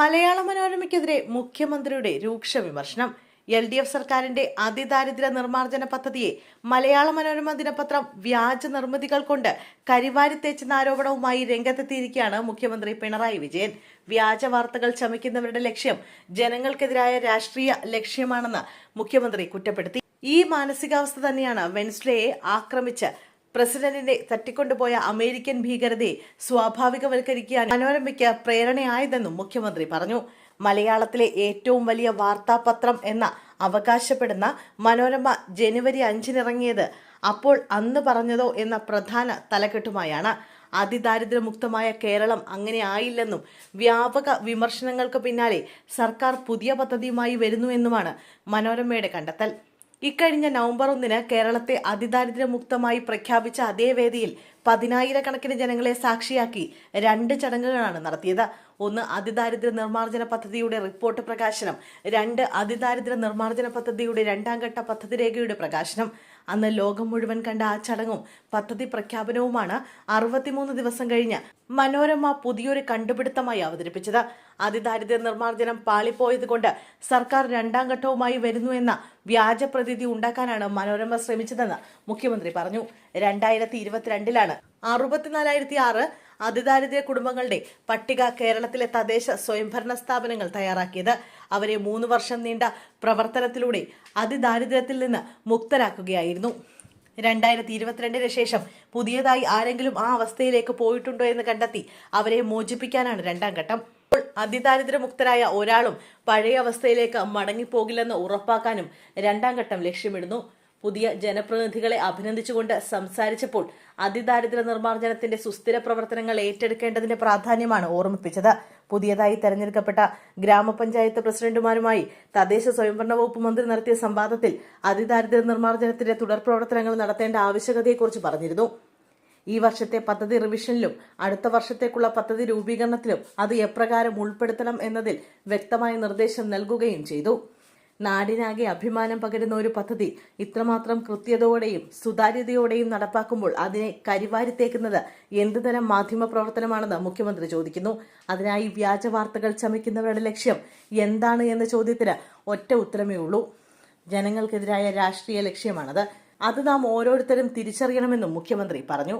മലയാള മനോരമയ്ക്കെതിരെ മുഖ്യമന്ത്രിയുടെ രൂക്ഷ വിമർശനം. എൽ ഡി എഫ് സർക്കാരിന്റെ അതിദാരിദ്ര്യ നിർമ്മാർജന പദ്ധതിയെ മലയാള മനോരമ ദിനപത്രം വ്യാജ നിർമ്മിതികൾ കൊണ്ട് കരിവാരി തേച്ചെന്ന ആരോപണവുമായി രംഗത്തെത്തിയിരിക്കുകയാണ് മുഖ്യമന്ത്രി പിണറായി വിജയൻ. വ്യാജ വാർത്തകൾ ചമയ്ക്കുന്നവരുടെ ലക്ഷ്യം ജനങ്ങൾക്കെതിരായ രാഷ്ട്രീയ ലക്ഷ്യമാണെന്ന് മുഖ്യമന്ത്രി കുറ്റപ്പെടുത്തി. ഈ മാനസികാവസ്ഥ തന്നെയാണ് വെൻസ്ഡേയെ ആക്രമിച്ച് പ്രസിഡന്റിനെ തട്ടിക്കൊണ്ടുപോയ അമേരിക്കൻ ഭീകരതയെ സ്വാഭാവികവൽക്കരിക്കാൻ മനോരമയ്ക്ക് പ്രേരണയായതെന്നും മുഖ്യമന്ത്രി പറഞ്ഞു. മലയാളത്തിലെ ഏറ്റവും വലിയ വാർത്താപത്രം എന്ന അവകാശപ്പെടുന്ന മനോരമ ജനുവരി അഞ്ചിനിറങ്ങിയത് അപ്പോൾ അന്ന് പറഞ്ഞതോ എന്ന പ്രധാന തലക്കെട്ടുമായാണ്. അതിദാരിദ്ര്യമുക്തമായ കേരളം അങ്ങനെ ആയില്ലെന്നും വ്യാപക വിമർശനങ്ങൾക്ക് പിന്നാലെ സർക്കാർ പുതിയ പദ്ധതിയുമായി വരുന്നുവെന്നുമാണ് മനോരമയുടെ കണ്ടെത്തൽ. ഇക്കഴിഞ്ഞ നവംബർ ഒന്നിന് കേരളത്തെ അതിദാരിദ്ര്യമുക്തമായി പ്രഖ്യാപിച്ച അതേ വേദിയിൽ പതിനായിരക്കണക്കിന് ജനങ്ങളെ സാക്ഷിയാക്കി രണ്ട് ചടങ്ങുകളാണ് നടത്തിയത്. ഒന്ന് അതിദാരിദ്ര്യ നിർമ്മാർജന പദ്ധതിയുടെ റിപ്പോർട്ട് പ്രകാശനം രണ്ട് അതിദാരിദ്ര്യ നിർമ്മാർജന പദ്ധതിയുടെ രണ്ടാം ഘട്ട പദ്ധതി രേഖയുടെ പ്രകാശനം അന്ന് ലോകം മുഴുവൻ കണ്ട ആ ചടങ്ങും പദ്ധതി പ്രഖ്യാപനവുമാണ് അറുപത്തിമൂന്ന് ദിവസം കഴിഞ്ഞ് മനോരമ പുതിയൊരു കണ്ടുപിടുത്തമായി അവതരിപ്പിച്ചത്. അതിദാരിദ്ര്യ നിർമ്മാർജനം പാളിപ്പോയതുകൊണ്ട് സർക്കാർ രണ്ടാം ഘട്ടവുമായി വരുന്നു എന്ന വ്യാജ പ്രതീതി ഉണ്ടാക്കാനാണ് മനോരമ ശ്രമിച്ചതെന്ന് മുഖ്യമന്ത്രി പറഞ്ഞു. രണ്ടായിരത്തി ഇരുപത്തിരണ്ടിലാണ് അറുപത്തിനാലായിരത്തി ആറ് അതിദാരിദ്ര്യ കുടുംബങ്ങളുടെ പട്ടിക കേരളത്തിലെ തദ്ദേശ സ്വയംഭരണ സ്ഥാപനങ്ങൾ തയ്യാറാക്കിയത്. അവരെ മൂന്ന് വർഷം നീണ്ട പ്രവർത്തനത്തിലൂടെ അതിദാരിദ്ര്യത്തിൽ നിന്ന് മുക്തരാക്കുകയായിരുന്നു. രണ്ടായിരത്തി ഇരുപത്തിരണ്ടിന് ശേഷം പുതിയതായി ആരെങ്കിലും ആ അവസ്ഥയിലേക്ക് പോയിട്ടുണ്ടോ എന്ന് കണ്ടെത്തി അവരെ മോചിപ്പിക്കാനാണ് രണ്ടാം ഘട്ടം. ഇപ്പോൾ അതിദാരിദ്ര്യമുക്തരായ ഒരാളും പഴയ അവസ്ഥയിലേക്ക് മടങ്ങിപ്പോകില്ലെന്ന് ഉറപ്പാക്കാനും രണ്ടാം ഘട്ടം ലക്ഷ്യമിടുന്നു. പുതിയ ജനപ്രതിനിധികളെ അഭിനന്ദിച്ചുകൊണ്ട് സംസാരിച്ചപ്പോൾ അതിദാരിദ്ര്യ നിർമ്മാർജനത്തിന്റെ സുസ്ഥിര പ്രവർത്തനങ്ങൾ ഏറ്റെടുക്കേണ്ടതിന്റെ പ്രാധാന്യമാണ് ഓർമ്മിപ്പിച്ചത്. പുതിയതായി തെരഞ്ഞെടുക്കപ്പെട്ട ഗ്രാമപഞ്ചായത്ത് പ്രസിഡന്റുമാരുമായി തദ്ദേശ സ്വയംഭരണ വകുപ്പ് മന്ത്രി നടത്തിയ സംവാദത്തിൽ അതിദാരിദ്ര്യ നിർമ്മാർജനത്തിന്റെ തുടർ പ്രവർത്തനങ്ങൾ നടത്തേണ്ട ആവശ്യകതയെക്കുറിച്ച് പറഞ്ഞിരുന്നു. ഈ വർഷത്തെ പദ്ധതി റിവിഷനിലും അടുത്ത വർഷത്തേക്കുള്ള പദ്ധതി രൂപീകരണത്തിലും അത് എപ്രകാരം ഉൾപ്പെടുത്തണം എന്നതിൽ വ്യക്തമായ നിർദ്ദേശം നൽകുകയും ചെയ്തു. നാടിനാകെ അഭിമാനം പകരുന്ന ഒരു പദ്ധതി ഇത്രമാത്രം കൃത്യതയോടെയും സുതാര്യതയോടെയും നടപ്പാക്കുമ്പോൾ അതിനെ കരിവാരിത്തേക്കുന്നത് എന്തുതരം മാധ്യമ പ്രവർത്തനമാണെന്ന് മുഖ്യമന്ത്രി ചോദിക്കുന്നു. അതിനായി വ്യാജ വാർത്തകൾ ചമയ്ക്കുന്നവരുടെ ലക്ഷ്യം എന്താണ് എന്ന ചോദ്യത്തിന് ഒറ്റ ഉത്തരമേ ഉള്ളൂ. ജനങ്ങൾക്കെതിരായ രാഷ്ട്രീയ ലക്ഷ്യമാണത്. അത് നാം ഓരോരുത്തരും തിരിച്ചറിയണമെന്നും മുഖ്യമന്ത്രി പറഞ്ഞു.